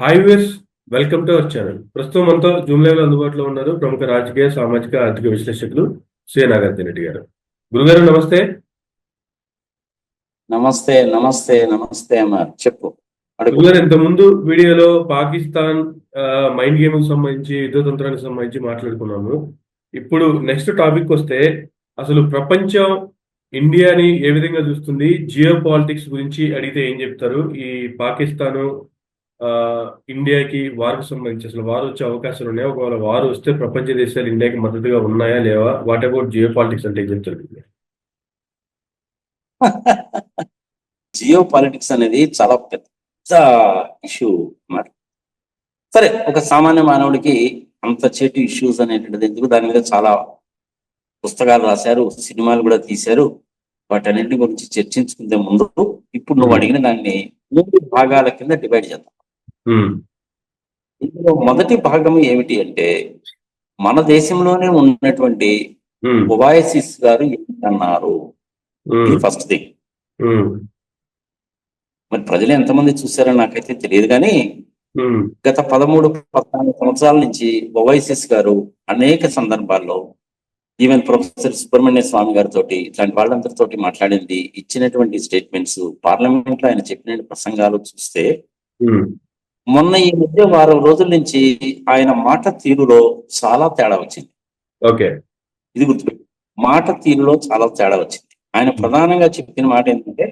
Hi views welcome to our channel ప్రస్తుతం మనతో Zoom live అందుబాటులో ఉన్నారు ప్రముఖ రాజకీయ సామాజిక ఆర్థిక విశ్లేషకులు శ్రీ నాగార్జున రెడ్డి గారు. గురుగారు నమస్తే. నమస్తే నమస్తే నమస్తే చెప్పు. గురుగారు ఇంత ముందు వీడియోలో పాకిస్తాన్ మైండ్ గేమ్కి సంబంధించి యుద్ధతంత్రానికి సంబంధించి మాట్లాడుకున్నాము. ఇప్పుడు నెక్స్ట్ టాపిక్ వస్తే అసలు ప్రపంచం ఇండియాని ఏ విధంగా చూస్తుంది? జియో పాలిటిక్స్ గురించి అడిగితే ఏం చెప్తారు? ఈ పాకిస్తాను ఇండియాకి వారికి సంబంధించి అసలు వారు వచ్చే అవకాశాలు ఉన్నాయా? ఒకవేళ వారు వస్తే ప్రపంచ దేశాలు ఇండియాకి మద్దతుగా ఉన్నాయా లేవా? వాట్ అబౌట్ జియో పాలిటిక్స్ అంటే ఏం చెప్తారు జియో పాలిటిక్స్ అనేది చాలా పెద్ద ఇష్యూ మాట సరే ఒక సామాన్య మానవుడికి అంత చేటు ఇష్యూస్ అనేటువంటిది ఎందుకు? దాని మీద చాలా పుస్తకాలు రాశారు సినిమాలు కూడా తీశారు. వాటన్నింటి గురించి చర్చించుకుంటే ముందు ఇప్పుడు నువ్వు అడిగిన దాన్ని మూడు భాగాల కింద డివైడ్ చేద్దాం. ఇందులో మొదటి భాగం ఏమిటి అంటే మన దేశంలోనే ఉన్నటువంటి ఉమ్, ఒబాయసిస్ గారు ఇది ఫస్ట్ థింగ్ మరి ప్రజలు ఎంతమంది చూసారో నాకైతే తెలియదు కానీ గత పదమూడు పద్నాలుగు సంవత్సరాల నుంచి ఒవైసిస్ గారు అనేక సందర్భాల్లో ఈవెన్ ప్రొఫెసర్ సుబ్రహ్మణ్య స్వామి గారితో ఇట్లాంటి వాళ్ళందరితోటి మాట్లాడింది ఇచ్చినటువంటి స్టేట్మెంట్స్ పార్లమెంట్లో ఆయన చెప్పిన ప్రసంగాలు చూస్తే మొన్న ఈ మధ్య వారం రోజుల నుంచి ఆయన మాట తీరులో చాలా తేడా వచ్చింది. ఓకే. ఇది గుర్తుపెట్టు మాట తీరులో చాలా తేడా వచ్చింది. ఆయన ప్రధానంగా చెప్పిన మాట ఏంటంటే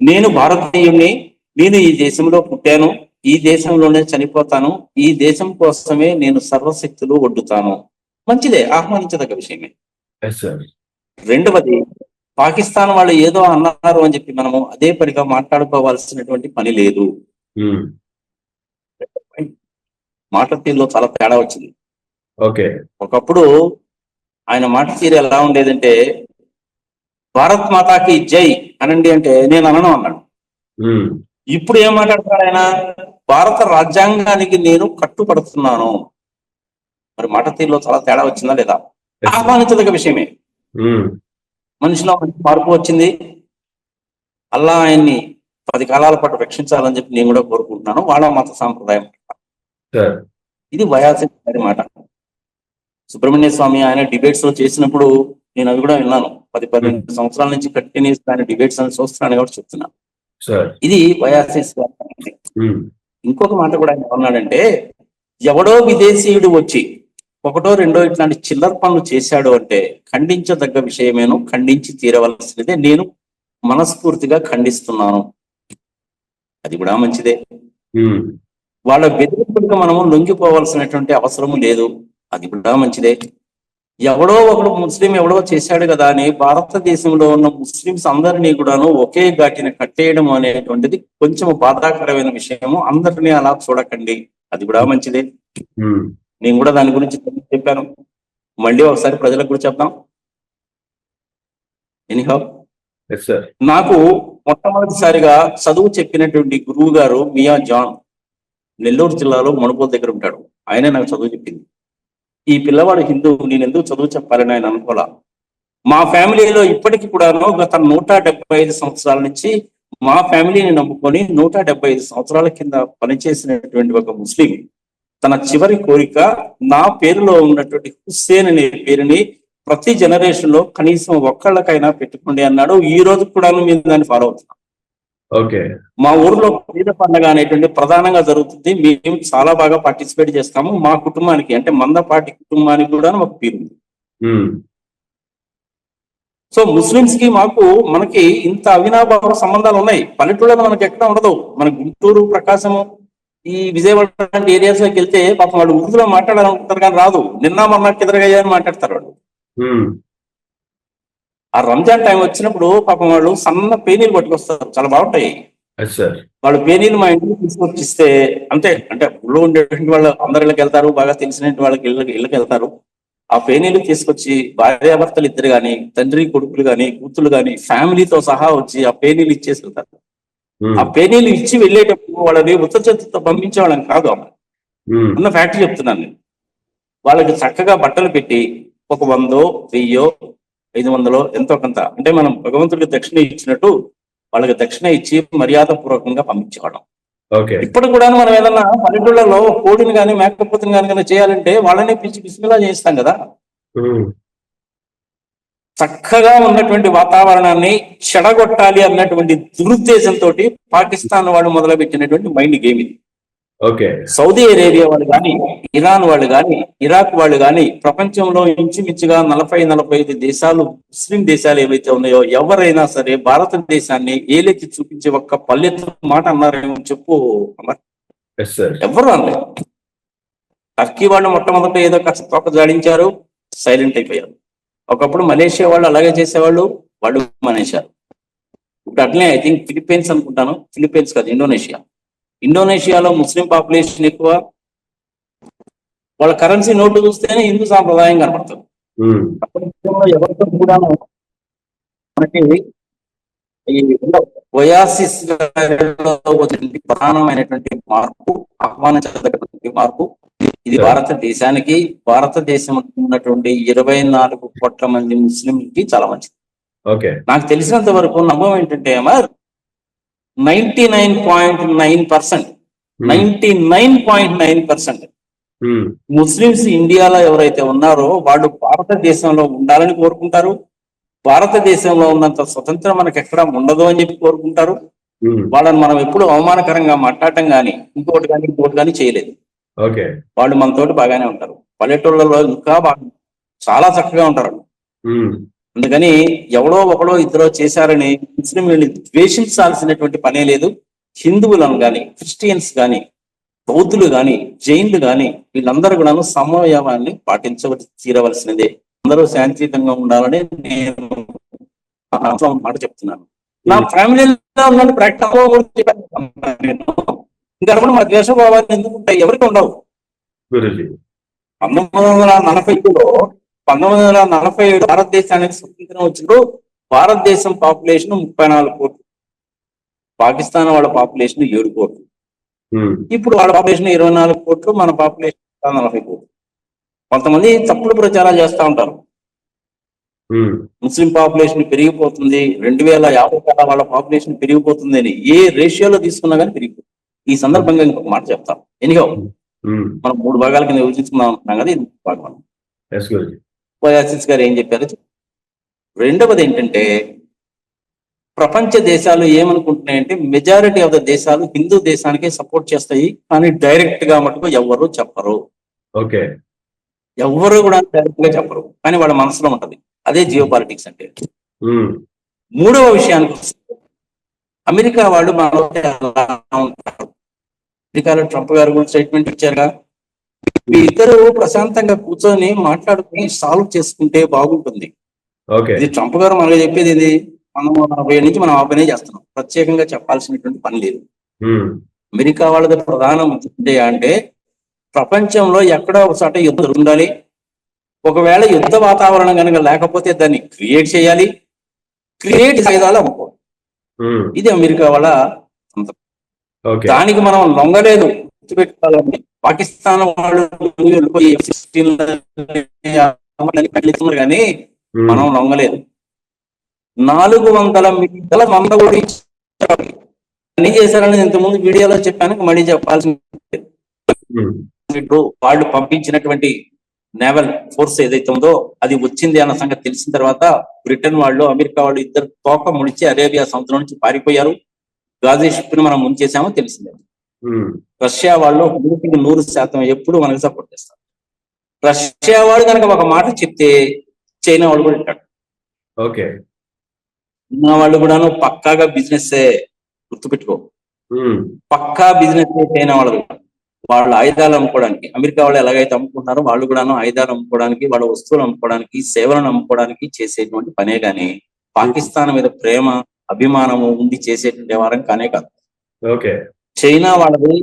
నేను భారతీయుణ్ణి నేను ఈ దేశంలో పుట్టాను ఈ దేశంలోనే చనిపోతాను ఈ దేశం కోసమే నేను సర్వశక్తులు ఒడ్డుతాను. మంచిదే ఆహ్వానించదగ్గ విషయమే. రెండవది పాకిస్తాన్ వాళ్ళు ఏదో అన్నారు అని చెప్పి మనము అదే పనిగా మాట్లాడుకోవాల్సినటువంటి పని లేదు. ఉమ్, మాట తీరులో చాలా తేడా వచ్చింది. ఓకే. ఒకప్పుడు ఆయన మాట తీరు ఎలా ఉండేదంటే భారత్ మాతాకి జై అనండి అంటే నేను అనను అన్నాడు. ఇప్పుడు ఏం మాట్లాడతాడు ఆయన? భారత రాజ్యాంగానికి నేను కట్టుపడుతున్నాను మరి మాట తీరులో చాలా తేడా వచ్చిందా లేదా. ఆహ్వానించదగ్గ విషయమే. మనిషిలో మంచి మార్పు వచ్చింది. అల్లా ఆయన్ని పది కాలాల పాటు రక్షించాలని చెప్పి నేను కూడా కోరుకుంటున్నాను. వాళ్ళ మత సాంప్రదాయం. ఇది వయాసి గారి మాట. సుబ్రహ్మణ్య స్వామి ఆయన డిబేట్స్లో చేసినప్పుడు నేను అవి కూడా విన్నాను. పది పన్నెండు సంవత్సరాల నుంచి కంటిన్యూస్ ఆయన డిబేట్స్ అని చూస్తున్నాను కాబట్టి చెప్తున్నాను సార్ ఇది వయాసిస్. ఉమ్, ఇంకొక మాట కూడా ఆయన ఏమన్నాడంటే ఎవడో విదేశీయుడు వచ్చి ఒకటో రెండో ఇట్లాంటి చిల్లర పనులు చేశాడు అంటే ఖండించదగ్గ విషయమేను ఖండించి తీరవలసినదే నేను మనస్ఫూర్తిగా ఖండిస్తున్నాను. అది కూడా మంచిదే. ఉమ్, వాళ్ళ బెదిరింపులకు మనము లొంగిపోవాల్సినటువంటి అవసరం లేదు. అది కూడా మంచిదే. ఎవడో ఒకడు ముస్లిం ఎవడో చేశాడు కదా అని భారతదేశంలో ఉన్న ముస్లింస్ అందరినీ కూడాను ఒకే ఘాటిన కట్టేయడం అనేటువంటిది కొంచెం బాధాకరమైన విషయము. అందరినీ అలా చూడకండి. అది కూడా మంచిదే. నేను కూడా దాని గురించి చెప్పాను. మళ్ళీ ఒకసారి ప్రజలకు కూడా చెప్దాం. ఎనీహౌ. నాకు మొట్టమొదటిసారిగా చదువు చెప్పినటువంటి గురువు గారు మియా జాన్. నెల్లూరు జిల్లాలో మణుపూర్ దగ్గర ఉంటాడు. ఆయనే నాకు చదువు చెప్పింది. ఈ పిల్లవాడు హిందూ నేను ఎందుకు చదువు చెప్పాలని ఆయన అనుకోలా? మా ఫ్యామిలీలో ఇప్పటికి కూడాను గత నూట డెబ్బై ఐదు సంవత్సరాల నుంచి మా ఫ్యామిలీని నమ్ముకొని నూట డెబ్బై ఐదు సంవత్సరాల కింద పనిచేసినటువంటి ఒక ముస్లిం. తన చివరి కోరిక నా పేరులో ఉన్నటువంటి హుస్సేన్ అనే పేరుని ప్రతి జనరేషన్లో కనీసం ఒక్కళ్ళకైనా పెట్టుకోండి అన్నాడు. ఈ రోజు కూడా మేము దాన్ని ఫాలో అవుతున్నాం ఓకే. మా ఊర్లో పీద పండగ అనేటువంటి ప్రధానంగా జరుగుతుంది. మేము చాలా బాగా పార్టిసిపేట్ చేస్తాము. మా కుటుంబానికి అంటే మందపాటి కుటుంబానికి కూడా ఒక పేరు ఉంది. ఉమ్, సో ముస్లిమ్స్కి మాకు మనకి ఇంత అవినాభావ సంబంధాలు ఉన్నాయి. పల్లెటూళ్ళలో మనకి ఎక్కడ ఉండదు. మన గుంటూరు ప్రకాశము ఈ విజయవాడ లాంటి ఏరియాస్లోకి వెళ్తే పాపం వాళ్ళు ఉర్దూలో మాట్లాడాలనుకుంటారు కానీ రాదు. నిన్న మొన్న కిదరగయ్యా అని మాట్లాడతారు వాళ్ళు. ఆ రంజాన్ టైం వచ్చినప్పుడు పాపం వాళ్ళు సన్న పేనీలు పట్టుకొస్తారు. చాలా బాగుంటాయి. వాళ్ళు పేనీలు మా ఇంటికి తీసుకొచ్చి ఇస్తే అంతే అంటే ఊళ్ళో ఉండేటువంటి వాళ్ళు అందరి ఇళ్ళకి వెళ్తారు బాగా తెలిసిన వాళ్ళకి ఇళ్ళకి ఇళ్ళకి వెళ్తారు. ఆ పేనీలు తీసుకొచ్చి భార్యాభర్తలు ఇద్దరు గాని తండ్రి కొడుకులు గాని కూతురు గాని ఫ్యామిలీతో సహా వచ్చి ఆ పేనీలు ఇచ్చేసి వెళ్తారు. ఉమ్, ఆ పేనీలు ఇచ్చి వెళ్ళేటప్పుడు వాళ్ళని ఉత్త చేతితో పంపించే వాళ్ళని కాదు అమ్మ. ఉమ్, ఉన్న ఫ్యాక్టరీ చెప్తున్నాను నేను. వాళ్ళకి చక్కగా బట్టలు పెట్టి ఒక వందో వెయ్యో ఐదు వందలో ఎంతో కొంత. అంటే మనం భగవంతుడికి దక్షిణ ఇచ్చినట్టు వాళ్ళకి దక్షిణ ఇచ్చి మర్యాద పూర్వకంగా పంపించేవాళ్ళం. ఓకే. ఇప్పుడు కూడా మనం ఏదన్నా పల్లెటూళ్ళలో కోడిని కానీ మేకపోతుని కానీ కానీ చేయాలంటే వాళ్ళని పిలిచి బిస్మిలా చేయిస్తాం కదా. చక్కగా ఉన్నటువంటి వాతావరణాన్ని చెడగొట్టాలి అన్నటువంటి దురుద్దేశంతో పాకిస్తాన్ వాళ్ళు మొదలుపెట్టినటువంటి మైండ్ గేమ్ ఇది. ఓకే. సౌదీ అరేబియా వాళ్ళు కానీ ఇరాన్ వాళ్ళు కానీ ఇరాక్ వాళ్ళు కానీ ప్రపంచంలో ఇంచుమించుగా నలభై నలభై ఐదు దేశాలు ముస్లిం దేశాలు ఏవైతే ఉన్నాయో ఎవరైనా సరే భారతదేశాన్ని ఏలెత్తి చూపించి ఒక్క పల్లెత్తు మాట అన్నారేమో చెప్పు ఎవ్వరు అనలేదు టర్కీ వాళ్ళు మొట్టమొదట ఏదో కాస్త తోక జాడించారు సైలెంట్ అయిపోయారు. ఒకప్పుడు మలేషియా వాళ్ళు అలాగే చేసేవాళ్ళు వాళ్ళు మానేశారు. ఇప్పుడు అట్లనే ఐ థింక్ ఫిలిప్పీన్స్ అనుకుంటాను. ఫిలిప్పీన్స్ కాదు ఇండోనేషియా. ఇండోనేషియాలో ముస్లిం పాపులేషన్ ఎక్కువ. వాళ్ళ కరెన్సీ నోటు చూస్తేనే హిందూ సాంప్రదాయం కనపడుతుంది. ఎవరితో కూడా మనకి ఈ ఒయాసిస్ వచ్చినటువంటి ప్రధానమైనటువంటి మార్పు ఆహ్వానించదగినటువంటి మార్పు ఇది భారతదేశానికి భారతదేశం ఉన్నటువంటి ఇరవై నాలుగు కోట్ల మంది ముస్లింకి చాలా మంచిది. ఓకే. నాకు తెలిసినంత వరకు నమ్మకం ఏంటంటే Amar ninety nine point nine percent. Um, ninety nine point nine percent. Um, Muslims ఇండియాలో ఎవరైతే ఉన్నారో వాళ్ళు భారతదేశంలో ఉండాలని కోరుకుంటారు. భారతదేశంలో ఉన్నంత స్వతంత్రం మనకి ఎక్కడ ఉండదు అని చెప్పి కోరుకుంటారు. ఉమ్, వాళ్ళని మనం ఎప్పుడు అవమానకరంగా మాట్లాడటం కానీ ఇంకోటి కానీ ఇంకోటి కానీ చేయలేదు. ఓకే. వాళ్ళు మనతోటి బాగానే ఉంటారు. పల్లెటూళ్ళలో ఇంకా బాగా చాలా చక్కగా ఉంటారు అందుకని ఎవడో ఒకడో ఇద్దరో చేశారని ముస్లిం వీళ్ళని ద్వేషించాల్సినటువంటి పనే లేదు. హిందువులను గాని క్రిస్టియన్స్ గాని బౌద్ధులు గాని జైన్లు గాని వీళ్ళందరూ కూడాను సమవయవాన్ని పాటించవలసి తీరవలసినదే. అందరూ శాంతియుతంగా ఉండాలని నేను మాట చెప్తున్నాను. నా ఫ్యామిలీలో ఉన్న కూడా మా ద్వేషభావాలు ఎందుకు ఉంటాయి? ఎవరికి ఉండవు. పంతొమ్మిది వందల నలభైలో పంతొమ్మిది వందల నలభై ఏడు భారతదేశానికి స్వతంత్రం వచ్చినప్పుడు భారతదేశం పాపులేషన్ ముప్పై నాలుగు కోట్లు. పాకిస్తాన్ వాళ్ళ పాపులేషన్ ఏడు కోట్లు. ఇప్పుడు వాళ్ళ పాపులేషన్ ఇరవై నాలుగు కోట్లు మన పాపులేషన్ నలభై కోట్లు. కొంతమంది తప్పుడు ప్రచారాలు చేస్తూ ఉంటారు. ముస్లిం పాపులేషన్ పెరిగిపోతుంది రెండు వేల యాభై కల్లా వాళ్ళ పాపులేషన్ పెరిగిపోతుంది అని ఏ రేషియోలో తీసుకున్నా కానీ పెరిగిపోతుంది. ఈ సందర్భంగా ఇంకొక మాట చెప్తాను ఎనిహో మనం మూడు భాగాల కింద విభజించుకుందాం అనుకున్నాం కదా ఇది భాగం ఓయాసిస్ గారు ఏం చెప్పారు? రెండవది ఏంటంటే ప్రపంచ దేశాలు ఏమనుకుంటున్నాయంటే మెజారిటీ ఆఫ్ ద దేశాలు హిందూ దేశానికే సపోర్ట్ చేస్తాయి కానీ డైరెక్ట్గా మటుకు ఎవ్వరు చెప్పరు. ఓకే. ఎవ్వరు కూడా డైరెక్ట్గా చెప్పరు. కానీ వాళ్ళ మనసులో ఉంటది. అదే జియో పాలిటిక్స్ అంటే మూడవ విషయానికి వస్తే అమెరికా వాళ్ళు ఉంటారు. అమెరికాలో ట్రంప్ గారు కూడా స్టేట్మెంట్ ఇచ్చారుగా మీ ఇద్దరు ప్రశాంతంగా కూర్చొని మాట్లాడుకుని సాల్వ్ చేసుకుంటే బాగుంటుంది. ఇది ట్రంప్ గారు మనకు చెప్పేది ఇది మనం ఏళ్ళ నుంచి మనం ఆ పనే చేస్తున్నాం. ప్రత్యేకంగా చెప్పాల్సినటువంటి పని లేదు. అమెరికా వాళ్ళది ప్రధానం అంటే ప్రపంచంలో ఎక్కడో ఒక చోట యుద్ధం ఉండాలి. ఒకవేళ యుద్ధ వాతావరణం కనుక లేకపోతే దాన్ని క్రియేట్ చేయాలి. క్రియేట్ అమ్ముకోవాలి. ఉమ్, ఇది అమెరికా వాళ్ళ దానికి మనం లొంగలేదు. గుర్తుపెట్టుకోవాలని పాకిస్తాన్ వాళ్ళు వెళ్ళిపోయి F-16 లని కట్టిస్తున్నారు కానీ మనం లొంగలేదు నాలుగు వందల మీటర్ల మంద కూడా ఇచ్చారు. అన్ని చేశారని ఇంతకుముందు వీడియోలో చెప్పాను మళ్ళీ ఇప్పుడు వాళ్ళు పంపించినటువంటి నేవల్ ఫోర్స్ ఏదైతే ఉందో అది వచ్చింది అన్న సంగతి తెలిసిన తర్వాత బ్రిటన్ వాళ్ళు అమెరికా వాళ్ళు ఇద్దరు తోక ముడిచి అరేబియా సముద్రం నుంచి పారిపోయారు. గాజీ షిప్ని మనం ముంచేసామో తెలిసిందే. రష్యా వాళ్ళు నూటికి నూరు శాతం ఎప్పుడు మనకి సపోర్ట్ చేస్తారు. రష్యా వాడు కనుక ఒక మాట చెప్తే చైనా వాళ్ళు కూడా వింటాడు ఓకే. ఉన్న వాళ్ళు కూడాను పక్కాగా బిజినెస్ గుర్తుపెట్టుకో. పక్కా బిజినెస్ చైనా వాళ్ళది. వాళ్ళ ఆయుధాలు అమ్ముకోవడానికి అమెరికా వాళ్ళు ఎలాగైతే అమ్ముకుంటున్నారో వాళ్ళు కూడాను ఆయుధాలు అమ్ముకోవడానికి వాళ్ళ వస్తువులు అమ్ముకోవడానికి సేవలను అమ్ముకోవడానికి చేసేటువంటి పనే గాని పాకిస్తాన్ మీద ప్రేమ అభిమానము ఉండి చేసేటువంటి వ్యవహారం కానే కాదు. ఓకే. చైనా వాళ్ళది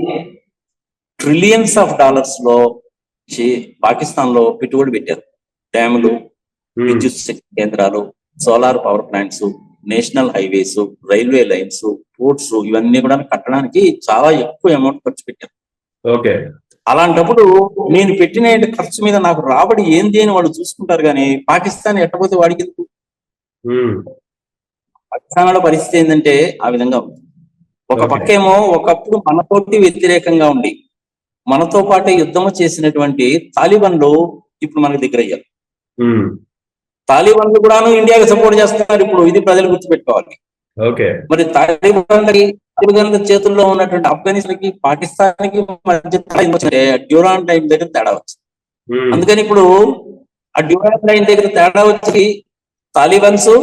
ట్రిలియన్స్ ఆఫ్ డాలర్స్లో పాకిస్తాన్లో పెట్టుబడి పెట్టారు. డ్యాములు ఉమ్, విద్యుత్ శక్తి కేంద్రాలు solar power plants national highways railway lines ports ఇవన్నీ కూడా కట్టడానికి చాలా ఎక్కువ అమౌంట్ ఖర్చు పెట్టారు. ఓకే. అలాంటప్పుడు నేను పెట్టిన ఖర్చు మీద నాకు రాబడి ఏంది అని వాళ్ళు చూసుకుంటారు కానీ పాకిస్తాన్ ఎట్టపోతే వాడికి ఎందుకు? ఉమ్, పాకిస్తాన్ వాళ్ళ పరిస్థితి ఏంటంటే ఆ విధంగా ఉంది. ఒక. పక్కేమో ఒకప్పుడు మనతోటి వ్యతిరేకంగా ఉండి మనతో పాటు యుద్ధం చేసినటువంటి తాలిబన్లు ఇప్పుడు మనకు దగ్గర అయ్యారు. ఉమ్, తాలిబన్లు కూడాను ఇండియాకి సపోర్ట్ చేస్తున్నారు ఇప్పుడు ఇది ప్రజలు గుర్తుపెట్టుకోవాలి. ఓకే. మరి తాలిబాన్ల చేతుల్లో ఉన్నటువంటి ఆఫ్ఘనిస్తాన్కి పాకిస్తాన్కి మధ్య డ్యూరాన్ టైం దగ్గర తేడా వచ్చింది. అందుకని ఇప్పుడు ఆ డ్యూరాన్ లైన్ దగ్గర తేడా వచ్చి తాలిబన్స్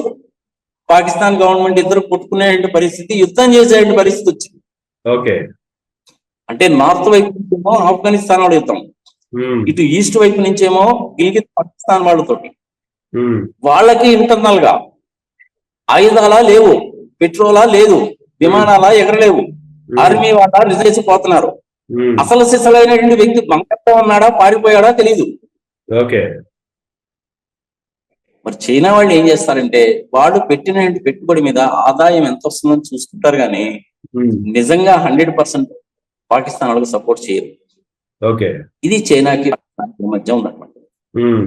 పాకిస్తాన్ గవర్నమెంట్ ఇద్దరు కొట్టుకునే పరిస్థితి యుద్ధం చేసే పరిస్థితి వచ్చింది. ఓకే. అంటే నార్త్ వైపు నుంచేమో ఆఫ్ఘనిస్తాన్ వాళ్ళ యుద్ధం. ఇటు ఈస్ట్ వైపు నుంచేమో గిల్గిత్ పాకిస్తాన్ వాళ్ళతోటి. వాళ్ళకి ఇంటర్నల్గా ఆయుధాలా లేవు పెట్రోలా లేదు విమానాలా ఎగరలేవు. ఆర్మీ వాళ్ళ రిజర్వేసి పోతున్నారు. ఉమ్, అసలు సిసలైనటువంటి వ్యక్తి బంకర్తో ఉన్నాడా పారిపోయాడా తెలియదు ఓకే. మరి చైనా వాళ్ళు ఏం చేస్తారంటే వాళ్ళు పెట్టిన పెట్టుబడి మీద ఆదాయం ఎంత వస్తుందో చూసుకుంటారు కానీ నిజంగా హండ్రెడ్ పర్సెంట్ పాకిస్తాన్ వాళ్ళకి సపోర్ట్ చేయరు. ఓకే. ఇది చైనాకి మధ్య ఉమ్,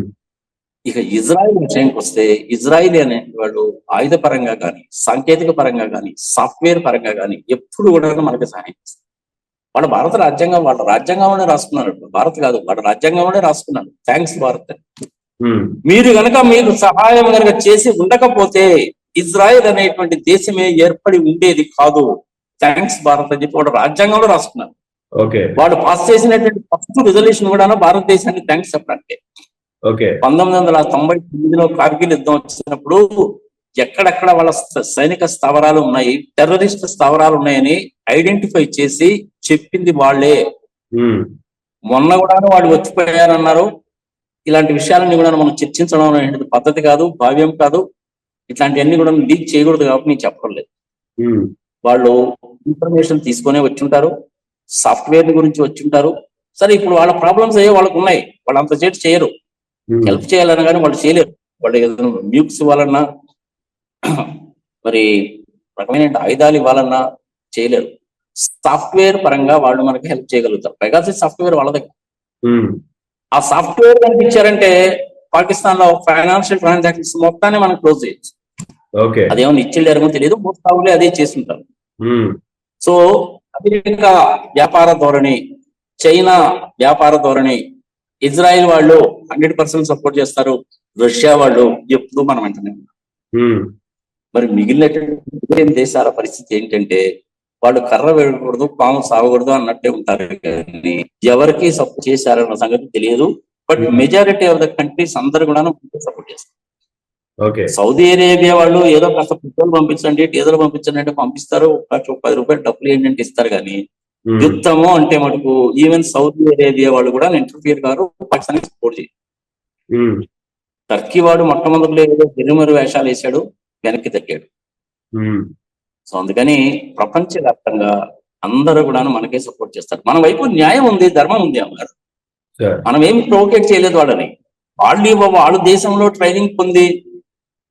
ఇక ఇజ్రాయిల్ విషయానికి వస్తే ఇజ్రాయిల్ అనే వాళ్ళు ఆయుధ పరంగా కానీ సాంకేతిక పరంగా కానీ సాఫ్ట్వేర్ పరంగా కానీ ఎప్పుడు కూడా మనకి సహాయం చేస్తారు. వాళ్ళ భారత రాజ్యాంగం వాళ్ళ రాజ్యాంగంలోనే రాసుకున్నారు. భారత్ కాదు వాళ్ళ రాజ్యాంగంలోనే రాసుకున్నారు. థ్యాంక్స్ భారత్ మీరు గనక మీకు సహాయం గనక చేసి ఉండకపోతే ఇజ్రాయెల్ అనేటువంటి దేశమే ఏర్పడి ఉండేది కాదు. థ్యాంక్స్ భారత్ అని చెప్పి రాజ్యాంగంలో రాసుకున్నారు ఓకే వాళ్ళు పాస్ చేసినటువంటి ఫస్ట్ రిజల్యూషన్ కూడా భారతదేశానికి థ్యాంక్స్ చెప్పడానికి. ఓకే పంతొమ్మిది వందల తొంభై తొమ్మిదిలో కార్గిల్ యుద్ధం వచ్చినప్పుడు ఎక్కడెక్కడ వాళ్ళ సైనిక స్థావరాలు ఉన్నాయి టెర్రరిస్ట్ స్థావరాలు ఉన్నాయని ఐడెంటిఫై చేసి చెప్పింది వాళ్ళే. ఉమ్, మొన్న కూడా వాళ్ళు వచ్చిపోయారన్నారు. ఇలాంటి విషయాలన్నీ కూడా మనం చర్చించడం అనేది పద్ధతి కాదు భావ్యం కాదు. ఇట్లాంటివన్నీ కూడా లీక్ చేయకూడదు కాబట్టి నేను చెప్పడం లేదు. ఉమ్, వాళ్ళు ఇన్ఫర్మేషన్ తీసుకునే వచ్చి ఉంటారు సాఫ్ట్వేర్ గురించి వచ్చి ఉంటారు సరే ఇప్పుడు వాళ్ళ ప్రాబ్లమ్స్ అయ్యే వాళ్ళకు ఉన్నాయి. వాళ్ళు అంత చేటు చేయరు. హెల్ప్ చేయాలన్నా కానీ వాళ్ళు చేయలేరు. వాళ్ళు ఏదైనా మ్యూక్స్ ఇవ్వాలన్నా మరి రకమైన ఆయుధాలు ఇవ్వాలన్నా చేయలేరు. సాఫ్ట్వేర్ పరంగా వాళ్ళు మనకి హెల్ప్ చేయగలుగుతారు. పైగా సాఫ్ట్వేర్ వాళ్ళ దగ్గర ఆ సాఫ్ట్వేర్ కనుక ఇచ్చారంటే పాకిస్తాన్లో ఫైనాన్షియల్ ట్రాన్సాక్షన్స్ మొత్తాన్ని మనం క్లోజ్ చేయొచ్చు. ఓకే. అదేమో ఇచ్చిళ్ళారేమో తెలియదు మోస్తావులే అదే చేస్తుంటారు. సో అమెరికా వ్యాపార ధోరణి చైనా వ్యాపార ధోరణి ఇజ్రాయెల్ వాళ్ళు హండ్రెడ్ పర్సెంట్ సపోర్ట్ చేస్తారు రష్యా వాళ్ళు ఎప్పుడు మనం వెంటనే మరి మిగిలినటువంటి దేశాల పరిస్థితి ఏంటంటే వాళ్ళు కర్ర వేయకూడదు పాము సాగకూడదు అన్నట్టే ఉంటారు. కానీ ఎవరికి సపోర్ట్ చేశారన్న సంగతి తెలియదు. But majority of the countries అందరు కూడా సపోర్ట్ చేస్తారు. సౌదీ అరేబియా వాళ్ళు ఏదో కాస్త పెట్రోల్ పంపించండి డీజిల్ పంపించండి అంటే పంపిస్తారు. ఒక పది రూపాయలు డబ్బులు ఏంటంటే ఇస్తారు కానీ యుద్ధము అంటే మటుకు ఈవెన్ సౌదీ అరేబియా వాళ్ళు కూడా ఇంటర్ఫియర్ గారు పాకిస్తాన్ సపోర్ట్ ఉమ్, టర్కీ వాడు మొట్టమొదటిలో ఏదో వెనుమరు వేషాలు వేశాడు వెనక్కి తగ్గాడు సో అందుకని ప్రపంచవ్యాప్తంగా అందరూ కూడా మనకే సపోర్ట్ చేస్తారు. మన వైపు న్యాయం ఉంది ధర్మం ఉంది అమ్మగారు. మనం ఏం ప్రొవోకేట్ చేయలేదు వాళ్ళని. వాళ్ళు వాళ్ళ దేశంలో ట్రైనింగ్ పొంది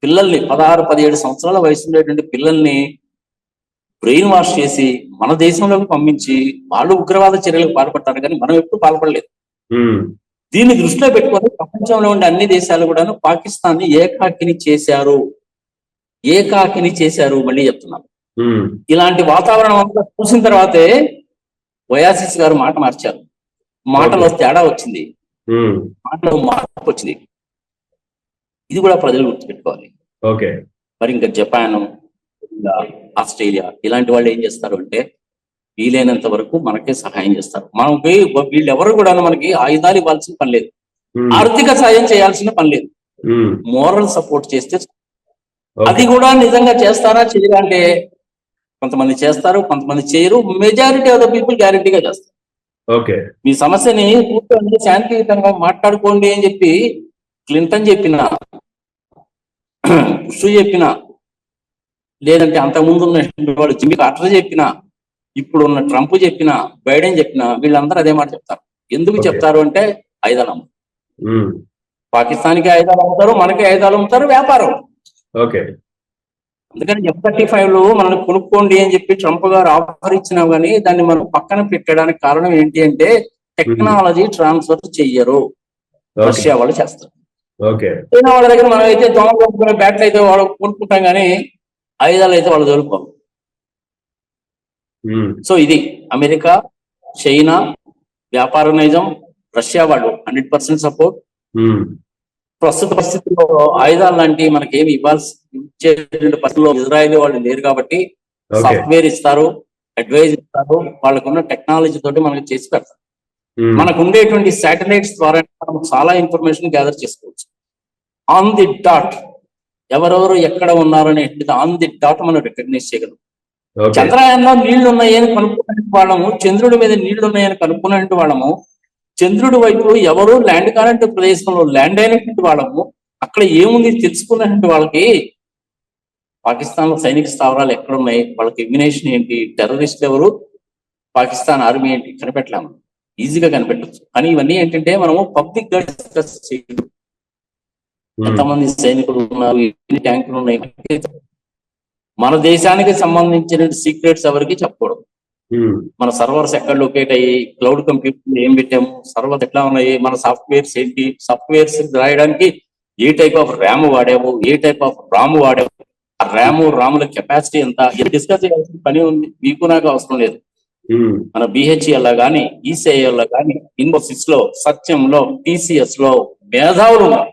పిల్లల్ని పదహారు పదిహేడు సంవత్సరాల వయసు ఉండేటువంటి పిల్లల్ని బ్రెయిన్ వాష్ చేసి మన దేశంలోకి పంపించి వాళ్ళు ఉగ్రవాద చర్యలకు పాల్పడతారు కానీ మనం ఎప్పుడు పాల్పడలేదు. ఉమ్, దీన్ని దృష్టిలో పెట్టుకొని ప్రపంచంలో ఉండే అన్ని దేశాలు కూడాను పాకిస్తాన్ని ఏకాకిని చేశారు. ఏకాకిని చేశారు మళ్ళీ చెప్తున్నాను. ఇలాంటి వాతావరణం అంతా చూసిన తర్వాతే వయాసిస్ గారు మాట మార్చారు. మాటలో తేడా వచ్చింది. మాటలో మార్పు వచ్చింది. ఇది కూడా ప్రజలు గుర్తుపెట్టుకోవాలి. ఓకే. మరి ఇంకా జపాన్ ఆస్ట్రేలియా ఇలాంటి వాళ్ళు ఏం చేస్తారు అంటే వీలైనంత వరకు మనకే సహాయం చేస్తారు. మనకి వీళ్ళెవరు కూడా మనకి ఆయుధాలు ఇవ్వాల్సిన పని లేదు. ఆర్థిక సాయం చేయాల్సిన పని లేదు. మోరల్ సపోర్ట్ చేస్తే అది కూడా నిజంగా చేస్తారా చేయరా అంటే కొంతమంది చేస్తారు కొంతమంది చేయరు. మెజారిటీ ఆఫ్ ద పీపుల్ గ్యారెంటీగా చేస్తారు. ఓకే మీ సమస్యని కూర్చొని శాంతియుతంగా మాట్లాడుకోండి అని చెప్పి క్లింటన్ చెప్పిన బుష్ చెప్పిన లేదంటే అంతకుముందు ఉన్న వాడు జిమ్మి కార్టర్ చెప్పిన ఇప్పుడు ఉన్న ట్రంప్ చెప్పిన బైడెన్ చెప్పిన వీళ్ళందరూ అదే మాట చెప్తారు. ఎందుకు. చెప్తారు అంటే ఆయుధాలు అమ్ము ఉమ్, పాకిస్తాన్కి ఆయుధాలు అమ్ముతారు మనకి ఆయుధాలు అమ్ముతారు వ్యాపారం. ఓకే అందుకని ఎఫ్ థర్టీ ఫైవ్లో మనల్ని కొనుక్కోండి అని చెప్పి ట్రంప్ గారు ఆఫర్ ఇచ్చినా గానీ దాన్ని మనం పక్కన పెట్టడానికి కారణం ఏంటి అంటే టెక్నాలజీ ట్రాన్స్ఫర్ చెయ్యరు. రష్యా వాళ్ళు చేస్తారు. చైనా వాళ్ళ దగ్గర మనం అయితే కొనుక్కునే బ్యాట్లు అయితే వాళ్ళు కొనుక్కుంటాం కానీ ఆయుధాలు అయితే వాళ్ళు దొరుకుతాం ఉమ్, సో ఇది అమెరికా చైనా వ్యాపార నైజం రష్యా వాళ్ళు హండ్రెడ్ పర్సెంట్ సపోర్ట్. ఉమ్, ప్రస్తుత పరిస్థితుల్లో ఆయుధాలు లాంటి మనకి ఏమి ఇవ్వాల్సి పరిస్థితుల్లో ఇజ్రాయెల్ వాళ్ళు లేరు కాబట్టి సాఫ్ట్వేర్ ఇస్తారు అడ్వైజ్ ఇస్తారు వాళ్ళకున్న టెక్నాలజీ తోటి మనకి చేసి పెడతారు. మనకు ఉండేటువంటి శాటిలైట్స్ ద్వారా మనం చాలా ఇన్ఫర్మేషన్ గ్యాదర్ చేసుకోవచ్చు. ఆన్ ది డాట్ ఎవరెవరు ఎక్కడ ఉన్నారు అనేది ఆన్ ది డాట్ మనం రికగ్నైజ్ చేయగలం. చంద్రయానంలో నీళ్ళు ఉన్నాయని కనుక్కునే వాళ్ళము చంద్రుడి మీద నీళ్ళు ఉన్నాయని కనుక్కునే వాళ్ళము చంద్రుడి వైపు ఎవరు ల్యాండ్ కానటువంటి ప్రదేశంలో ల్యాండ్ అయినటువంటి వాళ్ళము అక్కడ ఏముంది తెలుసుకున్నటువంటి వాళ్ళకి పాకిస్తాన్లో సైనిక స్థావరాలు ఎక్కడ ఉన్నాయి వాళ్ళకి ఎమ్యునేషన్ ఏంటి టెర్రరిస్ట్ ఎవరు పాకిస్తాన్ ఆర్మీ ఏంటి కనిపెట్టలేము. ఈజీగా కనిపెట్టచ్చు. కానీ ఇవన్నీ ఏంటంటే మనము పబ్లిక్గా డిస్కస్ చేయడం ఎంతమంది సైనికులు ఉన్నారు ఎన్ని ట్యాంకులు ఉన్నాయి మన దేశానికి సంబంధించిన సీక్రెట్స్ ఎవరికి చెప్పకూడదు. మన సర్వర్స్ ఎక్కడ లొకేట్ అయ్యి క్లౌడ్ కంప్యూటర్ ఏం పెట్టాము? సర్వర్స్ ఎట్లా ఉన్నాయి? మన సాఫ్ట్వేర్స్ ఏంటి? సాఫ్ట్వేర్స్ రాయడానికి ఏ టైప్ ఆఫ్ ర్యామ్ వాడాము ఏ టైప్ ఆఫ్ రామ్ వాడాము ఆ ర్యామ్ రాముల కెపాసిటీ ఎంత? ఇది డిస్కస్ చేయాల్సిన పని ఉంది. మీకు నాకు అవసరం లేదు. ఉమ్, మన బిహెచ్ఎల్ కానీ ఈసీఐఎల్ కానీ ఇన్ఫోసిస్లో సత్యంలో టీసీఎస్లో మేధావులు ఉన్నారు.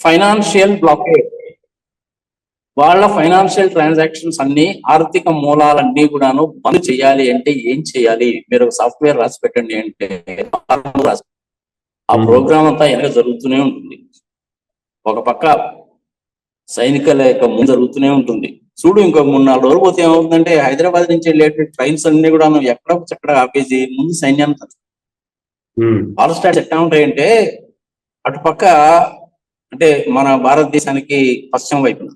ఫైనాన్షియల్ బ్లాకేజ్ వాళ్ళ ఫైనాన్షియల్ ట్రాన్సాక్షన్స్ అన్ని ఆర్థిక మూలాలన్నీ కూడాను బంద్ చేయాలి అంటే ఏం చేయాలి? మీరు సాఫ్ట్వేర్ రాసి పెట్టండి అంటే ఆ. ప్రోగ్రామ్ అంతా వెనక జరుగుతూనే ఉంటుంది. ఒక పక్క సైనికుల యొక్క ముందు జరుగుతూనే ఉంటుంది. చూడు ఇంకొక మూడు నాలుగు రోజులు పోతే ఏమవుతుందంటే హైదరాబాద్ నుంచి వెళ్ళే ట్రైన్స్ అన్ని కూడా ఎక్కడ చక్కడ ఆపేసి ముందు సైన్యాన్ని ఆల్ స్టాట్స్ ఎట్లా ఉంటాయంటే అటుపక్క అంటే మన భారతదేశానికి పశ్చిమ వైపున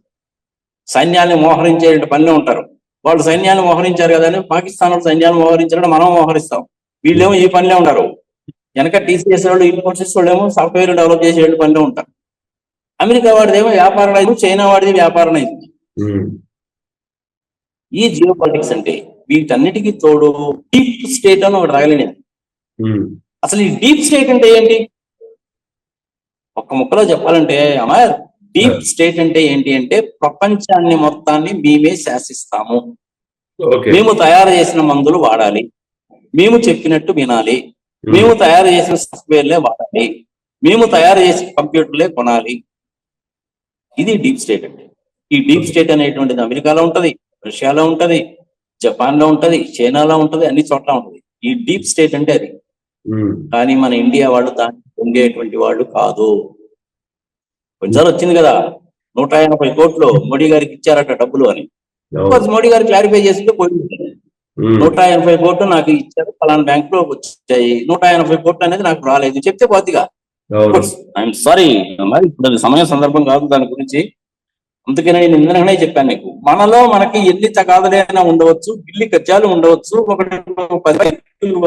సైన్యాన్ని మోహరించే పనిలో ఉంటారు. వాళ్ళు సైన్యాన్ని మోహరించారు కదా అని పాకిస్తాన్ వాళ్ళు సైన్యాన్ని మోహరించారు మనం మోహరిస్తాం. వీళ్ళేమో ఈ పనిలో ఉన్నారు వెనక టీసీఎస్ వాళ్ళు ఇన్ఫోసిస్ వాళ్ళు ఏమో సాఫ్ట్వేర్ డెవలప్ చేసే పనిలో ఉంటారు. అమెరికా వాడిదేమో వ్యాపార నైజం చైనా వాడిది వ్యాపార ఉమ్, ఈ జియో పాలిటిక్స్ అంటే వీటన్నిటికీ తోడు డీప్ స్టేట్ అని ఒకటి ఉమ్, అసలు ఈ డీప్ స్టేట్ అంటే ఏంటి? ఒక్క ముక్కలో చెప్పాలంటే అమర్ డీప్ స్టేట్ అంటే ఏంటి అంటే ప్రపంచాన్ని మొత్తాన్ని మేమే శాసిస్తాము. మేము తయారు చేసిన మందులు వాడాలి. మేము చెప్పినట్టు వినాలి. ఉమ్, మేము తయారు చేసిన సాఫ్ట్వేర్లే వాడాలి. మేము తయారు చేసిన కంప్యూటర్లే కొనాలి. ఇది డీప్ స్టేట్ అంటే. ఈ డీప్ స్టేట్ అనేటువంటిది అమెరికాలో ఉంటది రష్యాలో ఉంటది జపాన్లో ఉంటది చైనాలో ఉంటది అన్ని చోట్ల ఉంటది. ఈ డీప్ స్టేట్ అంటే అది. ఉమ్, కానీ మన ఇండియా వాళ్ళు దాన్ని పొందేటువంటి వాళ్ళు కాదు. కొంచెం వచ్చింది కదా నూట ఎనభై కోట్లు మోడీ గారికి ఇచ్చారట డబ్బులు అని. మోడీ గారు క్లారిఫై చేస్తుంటే పోయింది. నూట ఎనభై కోట్లు నాకు ఇచ్చారు ఫలానా బ్యాంక్లో వచ్చాయి. నూట ఎనభై కోట్లు అనేది నాకు రాలేదు. చెప్తే పోతిగా ఐఎమ్ సారీ మరి ఇప్పుడు సమయ సందర్భం కాదు దాని గురించి అందుకనే నేను ఇందననే చెప్పాను నీకు మనలో మనకి ఎన్ని తగాదులైనా ఉండవచ్చు ఢిల్లీ గజ్జాలు ఉండవచ్చు ఒకటి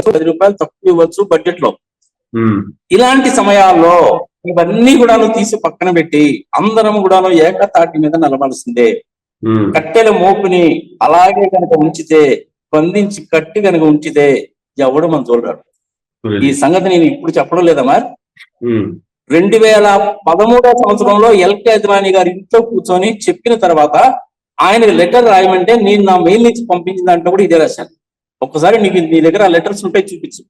పది రూపాయలు తక్కువ ఇవ్వచ్చు బడ్జెట్లో ఇలాంటి సమయాల్లో ఇవన్నీ కూడా తీసి పక్కన పెట్టి అందరం కూడా ఏకతాటి మీద నిలబడాల్సిందే కట్టెల మోపుని అలాగే కనుక ఉంచితే బంధించి కట్టి కనుక ఉంచితే ఎవడు మన చూడరాడు ఈ సంగతి నేను ఇప్పుడు చెప్పడం లేదమ్మా ఉమ్, రెండు వేల పదమూడవ సంవత్సరంలో ఎల్కే అద్వానీ గారి ఇంట్లో కూర్చొని చెప్పిన తర్వాత ఆయన లెటర్ రాయమంటే నేను నా మెయిల్ నుంచి పంపించిన దాంట్లో కూడా ఇదే రాశాను. ఒక్కసారి నీకు నీ దగ్గర ఆ లెటర్స్ ఉంటే చూపించు.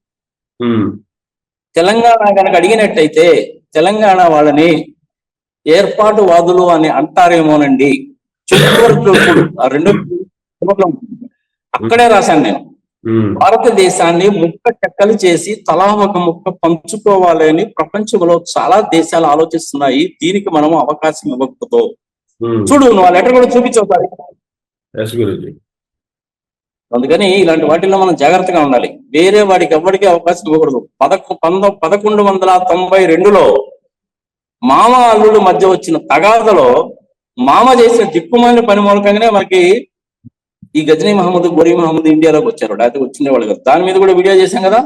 తెలంగాణ కనుక అడిగినట్టయితే తెలంగాణ వాళ్ళని ఏర్పాటు వాదులు అని అంటారేమోనండి. ఆ రెండు అక్కడే రాశాను నేను. భారతదేశాన్ని ముక్క చెక్కలు చేసి తలా ఒక ముక్క పంచుకోవాలి అని ప్రపంచంలో చాలా దేశాలు ఆలోచిస్తున్నాయి. దీనికి మనం అవకాశం ఇవ్వకూడదు. ఉమ్, చూడు నువ్వు ఆ లెటర్ కూడా గురుజీ. అందుకని ఇలాంటి వాటిల్లో మనం జాగ్రత్తగా ఉండాలి. వేరే వాడికి ఎవరికి అవకాశం ఇవ్వకూడదు. పదకొ పంద పదకొండు వందల తొంభై రెండులో మామ అల్లుడు మధ్య వచ్చిన తగాదలో మామ చేసిన దిక్కుమాలిన పని మూలకంగానే మనకి ఈ గజనీ మహమ్మద్ గోరీ మహమ్మద్ ఇండియాలోకి వచ్చారు. లేకపోతే వచ్చిండే వాళ్ళు కదా. దాని మీద కూడా వీడియో చేశాం కదా?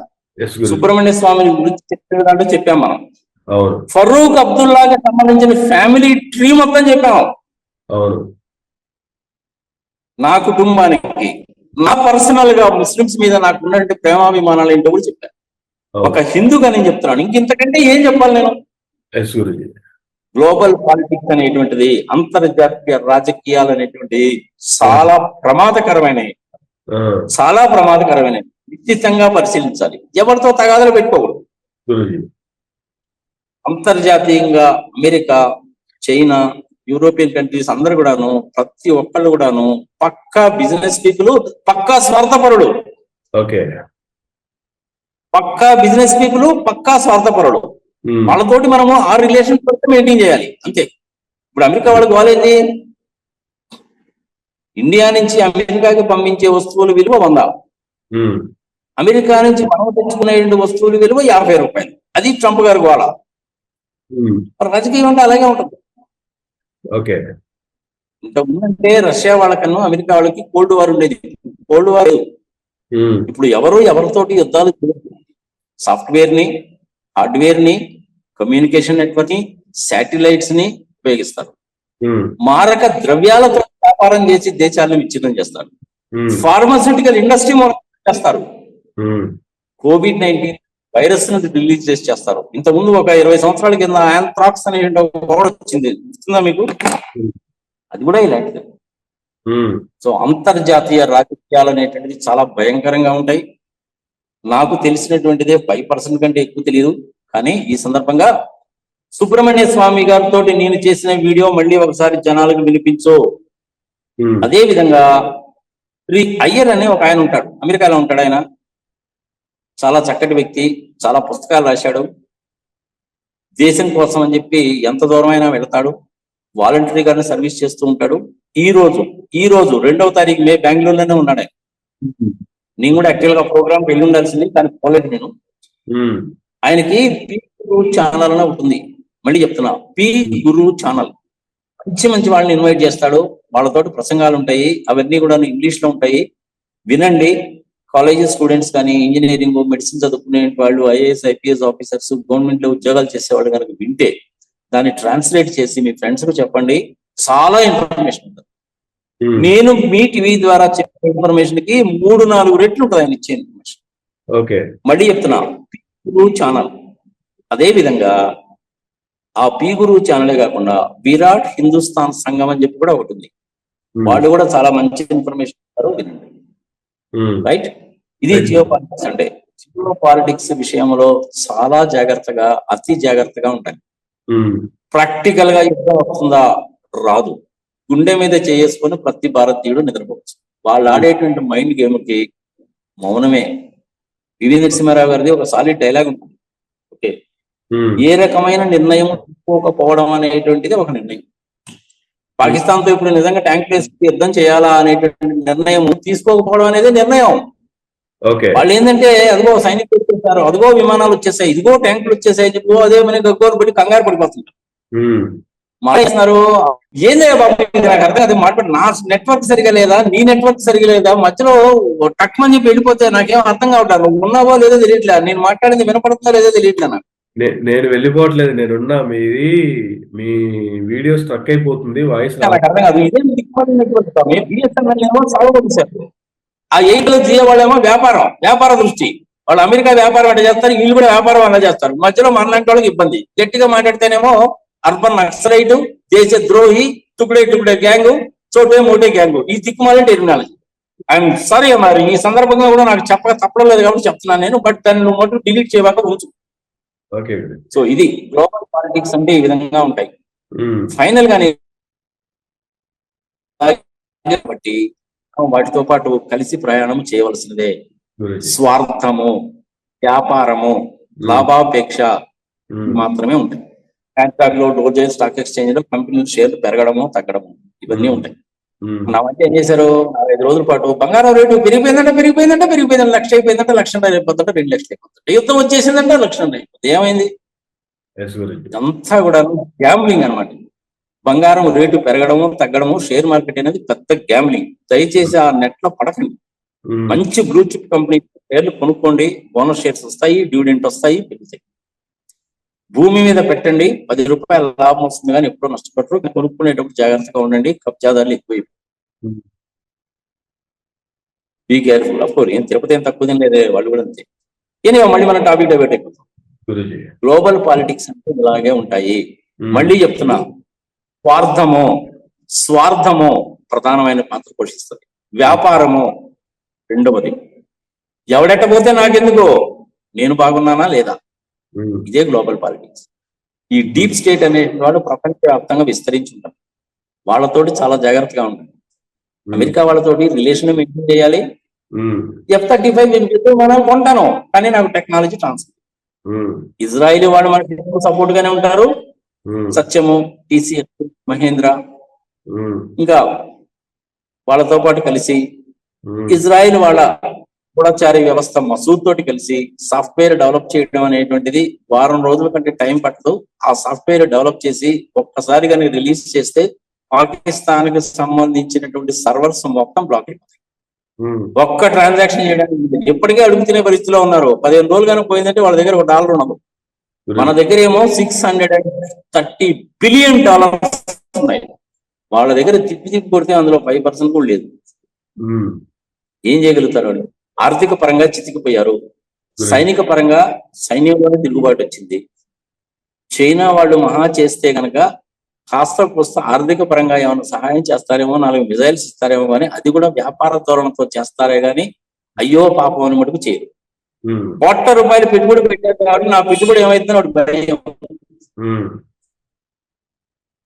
సుబ్రహ్మణ్య స్వామి గురించి చెప్పిన దాంట్లో చెప్పాం మనం. ఫరూక్ అబ్దుల్లాకి సంబంధించిన ఫ్యామిలీ ట్రీ మొత్తం చెప్పాం. నా కుటుంబానికి నా పర్సనల్గా ముస్లిమ్స్ మీద నాకు ఉన్నటువంటి ప్రేమాభిమానాలు ఏంటో కూడా చెప్పాను ఒక హిందూగా నేను చెప్తున్నాను. ఇంకింతకంటే ఏం చెప్పాలి నేను? గ్లోబల్ పాలిటిక్స్ అనేటువంటిది అంతర్జాతీయ రాజకీయాలు అనేటువంటిది చాలా ప్రమాదకరమైనవి. చాలా ప్రమాదకరమైనవి. నిశ్చితంగా పరిశీలించాలి. ఎవరితో తగాదలు పెట్టుకోకూడదు. అంతర్జాతీయంగా అమెరికా చైనా యూరోపియన్ కంట్రీస్ అందరు కూడాను ప్రతి ఒక్కళ్ళు కూడాను పక్కా బిజినెస్ పీపుల్ పక్కా స్వార్థపరుడు ఓకే. పక్కా బిజినెస్ పీపుల్ పక్కా స్వార్థపరుడు వాళ్ళతోటి మనము ఆ రిలేషన్ మెయింటైన్ చేయాలి అంతే. ఇప్పుడు అమెరికా వాళ్ళకి వాళ్ళేంటి ఇండియా నుంచి అమెరికాకి పంపించే వస్తువుల విలువ వంద. అమెరికా నుంచి మనం తెచ్చుకునే వస్తువుల విలువ యాభై రూపాయలు. అది ట్రంప్ గారి గోళ. రాజకీయం అంటే అలాగే ఉంటుంది. ఓకే. ఇంతకుముందంటే రష్యా వాళ్ళకన్నా అమెరికా వాళ్ళకి కోల్డ్ వార్ ఉండేది. కోల్డ్ వార్ ఇప్పుడు ఎవరు ఎవరితోటి యుద్ధాలు సాఫ్ట్వేర్ని హార్డ్వేర్ని కమ్యూనికేషన్ నెట్వర్క్ని శాటిలైట్స్ని ఉపయోగిస్తారు మారక ద్రవ్యాలతో వ్యాపారం చేసి దేశాలను విచ్ఛిన్నం చేస్తారు. ఉమ్, ఫార్మాస్యూటికల్ ఇండస్ట్రీ చేస్తారు కోవిడ్ నైన్టీన్ వైరస్ను రిలీజ్ చేసి చేస్తారు. ఇంత ముందు ఒక ఇరవై సంవత్సరాల కింద ఆంథ్రాక్స్ అనే కోడ్ వచ్చింది. గుర్తుందా మీకు? అది కూడా ఇలాంటిది. సో అంతర్జాతీయ రాజకీయాలు అనేటువంటిది చాలా భయంకరంగా ఉంటాయి. నాకు తెలిసినటువంటిదే ఫైవ్ పర్సెంట్ కంటే ఎక్కువ తెలియదు కానీ ఈ సందర్భంగా సుబ్రహ్మణ్య స్వామి గారితో నేను చేసిన వీడియో మళ్ళీ ఒకసారి జనాలకు వినిపించు. అదే విధంగా శ్రీ అయ్యర్ అనే ఒక ఆయన ఉంటాడు. అమెరికాలో ఉంటాడు ఆయన. చాలా చక్కటి వ్యక్తి చాలా పుస్తకాలు రాశాడు. దేశం కోసం అని చెప్పి ఎంత దూరమైనా వెళ్తాడు. వాలంటరీగానే సర్వీస్ చేస్తూ ఉంటాడు. ఈ రోజు ఈ రోజు రెండవ తారీఖు మే బెంగళూరులోనే ఉన్నాడు. ఆయన నేను కూడా యాక్చువల్గా ప్రోగ్రామ్ వెళ్ళి ఉండాల్సింది కానీ పోలేదు నేను. ఆయనకి పి గురు ఛానల్ అని ఉంటుంది మళ్ళీ చెప్తున్నా పి గురు ఛానల్. మంచి మంచి వాళ్ళని ఇన్వైట్ చేస్తాడు. వాళ్ళతోటి ప్రసంగాలు ఉంటాయి. అవన్నీ కూడా ఇంగ్లీష్లో ఉంటాయి. వినండి. కాలేజెస్ స్టూడెంట్స్ కానీ ఇంజనీరింగ్ మెడిసిన్ చదువుకునే వాళ్ళు ఐఏఎస్ ఐపీఎస్ ఆఫీసర్స్ గవర్నమెంట్లో ఉద్యోగాలు చేసేవాళ్ళు కనుక వింటే దాన్ని ట్రాన్స్లేట్ చేసి మీ ఫ్రెండ్స్కు చెప్పండి. చాలా ఇన్ఫర్మేషన్ ఉంటుంది. ఉమ్, నేను మీ టీవీ ద్వారా చెప్పే ఇన్ఫర్మేషన్కి మూడు నాలుగు రెట్లు ఉంటుంది ఆయన ఇచ్చే ఇన్ఫర్మేషన్ ఓకే. మళ్ళీ చెప్తున్నా పీ గురువు ఛానల్ అదే విధంగా ఆ పీ గురువు ఛానలే కాకుండా విరాట్ హిందుస్థాన్ సంఘం అని చెప్పి కూడా ఒకటి ఉంది. ఉమ్, వాళ్ళు కూడా చాలా మంచి ఇన్ఫర్మేషన్ ఇస్తారు వినండి. రైట్ ఇది. జియో పాలిటిక్స్ అంటే జియో పాలిటిక్స్ విషయంలో చాలా జాగ్రత్తగా అతి జాగ్రత్తగా ఉంటాయి. ప్రాక్టికల్గా యుద్ధం వస్తుందా? రాదు. గుండె మీద చేసుకొని ప్రతి భారతీయుడు నిద్రపోవచ్చు. వాళ్ళు ఆడేటువంటి మైండ్ గేమ్కి మౌనమే. వివి నరసింహారావు గారిది ఒక సాలిడ్ డైలాగ్ ఉంటుంది. ఓకే. ఉమ్, ఏ రకమైన నిర్ణయం తీసుకోకపోవడం అనేటువంటిది ఒక నిర్ణయం. పాకిస్తాన్తో ఇప్పుడు నిజంగా ట్యాంక్ వేసి యుద్ధం చేయాలా అనేటువంటి నిర్ణయం తీసుకోకపోవడం అనేది నిర్ణయం. వాళ్ళు ఏంటంటే అదిగో సైనికులు వచ్చేసారు అదిగో విమానాలు వచ్చేసాయి ఇదిగో ట్యాంకులు వచ్చేసాయి చెప్పు అదే మన గగ్గోరు పడి కంగారు పడిపోతుంటారు. మాట్లాడుతున్నారు. ఏందే బాబు నాకు అర్థం అది మాట్లాడు. నా నెట్వర్క్ సరిగా లేదా? నీ నెట్వర్క్ సరిగా లేదా? మధ్యలో టక్మని చెప్పి వెళ్ళిపోతే నాకేం అర్థం కావట్లేదు. ఉన్నావో లేదో తెలియట్లే. నేను మాట్లాడింది వినపడుతుందో లేదో తెలియట్లే నాకు. నేను వెళ్ళిపోవట్లేదు. నేనున్నా. మీది మీ వీడియో స్ట్రక్ అయిపోతుంది వాయిస్ నాకు అర్థం కాదు. ఇదే నెట్వర్క్. ఆ ఎయిట్లో జియో వాళ్ళేమో వ్యాపారం వ్యాపార దృష్టి. వాళ్ళు అమెరికా వ్యాపారం అంటే చేస్తారు? వీళ్ళు కూడా వ్యాపారం అలా చేస్తారు. మధ్యలో మనలాంటి వాళ్ళకి ఇబ్బంది. గట్టిగా మాట్లాడితేనేమో అర్బన్ నక్సలైట్ దేశ ద్రోహి టుకుడే టుకుడే గ్యాంగ్ చోటే మోటే గ్యాంగ్. ఈ దిక్కుమాలిన టెర్మినాలజీ ఐఎమ్ సారీ మరి ఈ సందర్భంగా కూడా నాకు చెప్పక తప్పడం లేదు కాబట్టి చెప్తున్నాను నేను బట్ దాన్ని నువ్వు మటు డిలీట్ చేయబాక ఉంచు. సో ఇది గ్లోబల్ పాలిటిక్స్ అంటే ఈ విధంగా ఉంటాయి. ఫైనల్ గానే బట్టి వాటితో పాటు కలిసి ప్రయాణం చేయవలసినదే. స్వార్థము వ్యాపారము లాభాపేక్ష మాత్రమే ఉంటాయి. బ్యాంకాక్లో డోజే స్టాక్ ఎక్స్చేంజ్లో కంపెనీల షేర్లు పెరగడము తగ్గడము ఇవన్నీ ఉంటాయి. ఉమ్, నా మధ్య ఏం చేశారు? ఐదు రోజుల పాటు బంగారం రేటు పెరిగిపోయిందంటే పెరిగిపోయిందంటే పెరిగిపోయిందంటే లక్ష అయిపోయిందంటే లక్ష అయిపోతుంటే రెండు లక్షలు అయిపోతుంది యుద్ధం వచ్చేసిందంటే లక్ష అయిపోతుంది. ఏమైంది? ఇదంతా కూడా గ్యాంబ్లింగ్ అన్నమాట. బంగారం రేటు పెరగడము తగ్గడము షేర్ మార్కెట్ అనేది పెద్ద గ్యాంబ్లింగ్ దయచేసి ఆ నెట్లో పడకండి మంచి బ్లూ చిప్ కంపెనీ షేర్లు కొనుక్కోండి. బోనస్ షేర్స్ వస్తాయి డివిడెంట్ వస్తాయి పెరుగుతాయి. భూమి మీద పెట్టండి. పది రూపాయల లాభం వస్తుంది కానీ ఎప్పుడూ నష్టపడరు కొనుక్కునేటప్పుడు జాగ్రత్తగా ఉండండి. కబ్జాదారులు ఎక్కువ. బీ కేర్ఫుల్ అఫ్ కోర్స్ ఏం తిరుపతి ఏం తక్కువ తినలేదే. వాళ్ళు కూడా అంతే. ఏనివా మళ్ళీ మనం టాపిక్ డైవర్ట్ అయిపోతాం గ్లోబల్ పాలిటిక్స్ అంటే ఇలాగే ఉంటాయి. మళ్ళీ చెప్తున్నా. స్వార్థము స్వార్థము ప్రధానమైన పాత్ర పోషిస్తుంది. వ్యాపారము రెండవది. ఎవడెట్ట పోతే నాకెందుకు? నేను బాగున్నానా లేదా? ఇదే గ్లోబల్ పాలిటిక్స్. ఈ డీప్ స్టేట్ అనే వాళ్ళు ప్రపంచవ్యాప్తంగా విస్తరించి ఉంటారు వాళ్ళతోటి చాలా జాగ్రత్తగా ఉండాలి ఉమ్, అమెరికా వాళ్ళతోటి రిలేషన్ మెయింటైన్ చేయాలి. ఎఫ్ థర్టీ ఫైవ్ మనం కొంటాను. కానీ నాకు టెక్నాలజీ ట్రాన్స్ఫర్. ఇజ్రాయిల్ వాళ్ళు మనకి సపోర్ట్ గానే ఉంటారు. సత్యము టీసీఎస్ మహేంద్ర ఇంకా వాళ్ళతో పాటు కలిసి ఇజ్రాయిల్ వాళ్ళ గూఢచారి వ్యవస్థ మసూద్ తోటి కలిసి సాఫ్ట్వేర్ డెవలప్ చేయడం అనేటువంటిది వారం రోజుల కంటే టైం పట్టదు. ఆ సాఫ్ట్వేర్ డెవలప్ చేసి ఒక్కసారి కానీ రిలీజ్ చేస్తే పాకిస్తాన్కి సంబంధించినటువంటి సర్వర్స్ మొత్తం బ్లాక్ అయిపోతాయి. ఒక్క ట్రాన్సాక్షన్ చేయడానికి. ఇప్పటికే అడుగుతున్న పరిస్థితిలో ఉన్నారు. పదిహేను రోజులు కానీ పోయిందంటే వాళ్ళ దగ్గర ఒక డాలర్ ఉండదు. మన దగ్గర ఏమో six hundred and thirty billion dollars ఉన్నాయి. వాళ్ళ దగ్గర తిప్పి తిప్పి కొడితే అందులో ఫైవ్ పర్సెంట్ కూడా లేదు. ఏం చేయగలుగుతారు వాళ్ళు? ఆర్థిక పరంగా చితికిపోయారు. సైనిక పరంగా సైన్యంలోనే తిరుగుబాటు వచ్చింది. చైనా వాళ్ళు మహా చేస్తే గనక కాస్త కోస్త ఆర్థిక పరంగా ఏమైనా సహాయం చేస్తారేమో నాలుగు మిజైల్స్ ఇస్తారేమో కానీ అది కూడా వ్యాపార ధోరణితో చేస్తారే గాని అయ్యో పాపం అని మటుకు చేయరు. కోట్ల రూపాయలు పెట్టుబడి పెట్టారు కాబట్టి నా పెట్టుబడి ఏమైతుందో వాడు భయం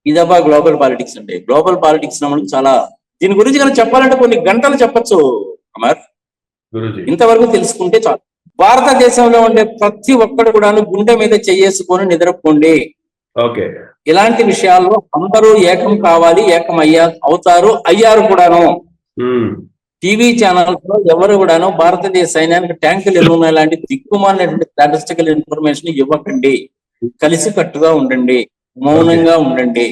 ఇదబ్బా గ్లోబల్ పాలిటిక్స్ అంటే గ్లోబల్ పాలిటిక్స్ మనకు చాలా దీని గురించి కనుక చెప్పాలంటే కొన్ని గంటలు చెప్పొచ్చు అమర్. ఇంతవరకు తెలుసుకుంటే చాలు. భారతదేశంలో ఉండే ప్రతి ఒక్కడు కూడాను గుండె మీద చెయ్యేసుకొని నిద్రపోండి. ఓకే. ఇలాంటి విషయాల్లో అందరూ ఏకం కావాలి ఏకం అయ్యా అవుతారు అయ్యారు కూడాను. టీవీ ఛానల్స్లో ఎవరు కూడాను భారతదేశ సైన్యానికి ట్యాంకులు ఎన్ని ఉన్నాయి లాంటి దిక్కుమాలినటువంటి స్టాటిస్టికల్ ఇన్ఫర్మేషన్ ఇవ్వకండి. కలిసి కట్టుగా ఉండండి. మౌనంగా ఉండండి.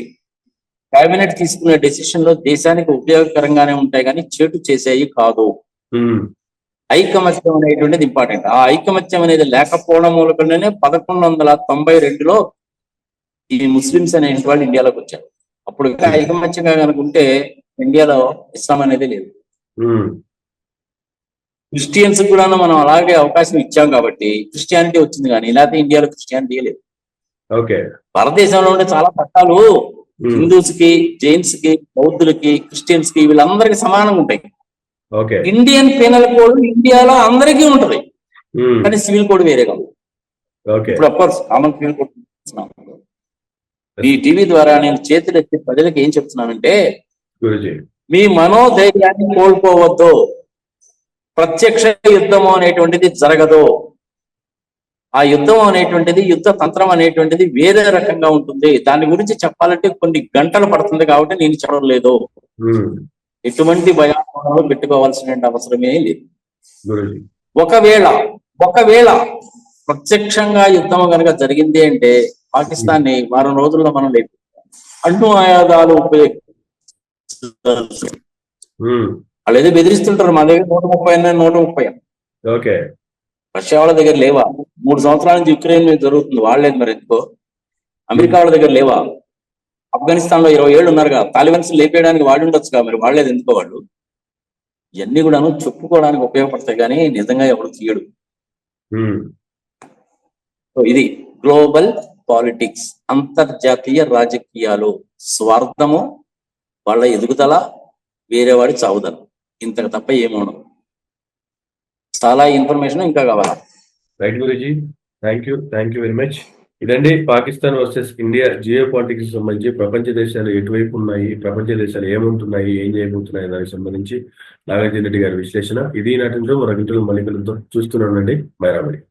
కేబినెట్ తీసుకునే డెసిషన్లో దేశానికి ఉపయోగకరంగానే ఉంటాయి కానీ చేటు చేసేవి కాదు. ఐకమత్యం అనేటువంటిది ఇంపార్టెంట్ ఆ ఐకమత్యం అనేది లేకపోవడం మూలకంగానే పదకొండు వందల తొంభై రెండులో ఈ ముస్లిమ్స్ అనే వాళ్ళు ఇండియాలోకి వచ్చారు. అప్పుడు ఐకమత్యంగా కనుకుంటే ఇండియాలో ఇస్లాం అనేది లేదు. క్రిస్టియన్స్ కూడా మనం అలాగే అవకాశం ఇచ్చాం కాబట్టి క్రిస్టియానిటీ వచ్చింది కానీ లేకపోతే ఇండియాలో క్రిస్టియానిటీ లేదు. ఓకే భారతదేశంలో ఉండే చాలా చట్టాలు ఉమ్, హిందూస్కి జైన్స్కి బౌద్ధులకి క్రిస్టియన్స్కి వీళ్ళందరికీ సమానంగా ఉంటాయి. ఓకే ఇండియన్ పీనల్ కోడ్ ఇండియాలో అందరికీ ఉంటది. ఉమ్, కానీ సివిల్ కోడ్ వేరే కాదు. ఇప్పుడు of course common civil code ఈ టీవీ ద్వారా నేను చేతులు ఎత్తి ప్రజలకు ఏం చెప్తున్నానంటే గురూజీ. మీ మనోధైర్యాన్ని కోల్పోవద్దు. ప్రత్యక్ష యుద్ధము అనేటువంటిది జరగదు. ఆ యుద్ధం అనేటువంటిది యుద్ధ తంత్రం అనేటువంటిది వేరే రకంగా ఉంటుంది. దాని గురించి చెప్పాలంటే కొన్ని గంటలు పడుతుంది కాబట్టి నేను చెప్పడం లేదు. ఎటువంటి భయాలు పెట్టుకోవాల్సిన అవసరమే లేదు. ఒకవేళ ఒకవేళ ప్రత్యక్షంగా యుద్ధం కనుక జరిగింది అంటే పాకిస్తాన్ని వారం రోజుల్లో మనం లేదు అణు ఆయుధాలు ఉపయోగి వాళ్ళు ఏదో బెదిరిస్తుంటారు మా దగ్గర నూట ముప్పై ఉన్నాయి నూట ముప్పై. ఓకే. రష్యా వాళ్ళ దగ్గర లేవా? మూడు సంవత్సరాల నుంచి యుక్రెయిన్ మీద జరుగుతుంది వాళ్ళేది మరి ఎందుకో? అమెరికా వాళ్ళ దగ్గర లేవా? ఆఫ్ఘనిస్తాన్లో ఇరవై ఏళ్ళు ఉన్నారుగా తాలిబన్స్ లేపేయడానికి వాడి ఉండొచ్చుగా మరి వాళ్ళేది ఎందుకో వాళ్ళు? ఇవన్నీ కూడాను చెప్పుకోవడానికి ఉపయోగపడతాయి కానీ నిజంగా ఎవరు తీయడు. సో ఇది గ్లోబల్ పాలిటిక్స్ అంతర్జాతీయ రాజకీయాలు స్వార్థము వాళ్ళ ఎదుగుదల వేరేవాడి చావుదల ఇంతకు తప్ప ఏమవును చాలా ఇన్ఫర్మేషన్ ఇంకా కావాలా? Right Guruji thank you thank you very much ఇదండి Pakistan versus India geo politics సంబంధించి ప్రపంచ దేశాలు ఎటువైపు ఉన్నాయి ప్రపంచ దేశాలు ఏముంటున్నాయి ఏం చేయబోతున్నాయి దానికి సంబంధించి నాగార్జున రెడ్డి గారి విశ్లేషణ. ఇది నాటి మన గంటలు మళ్ళీ చూస్తున్నానండి మైరాబడి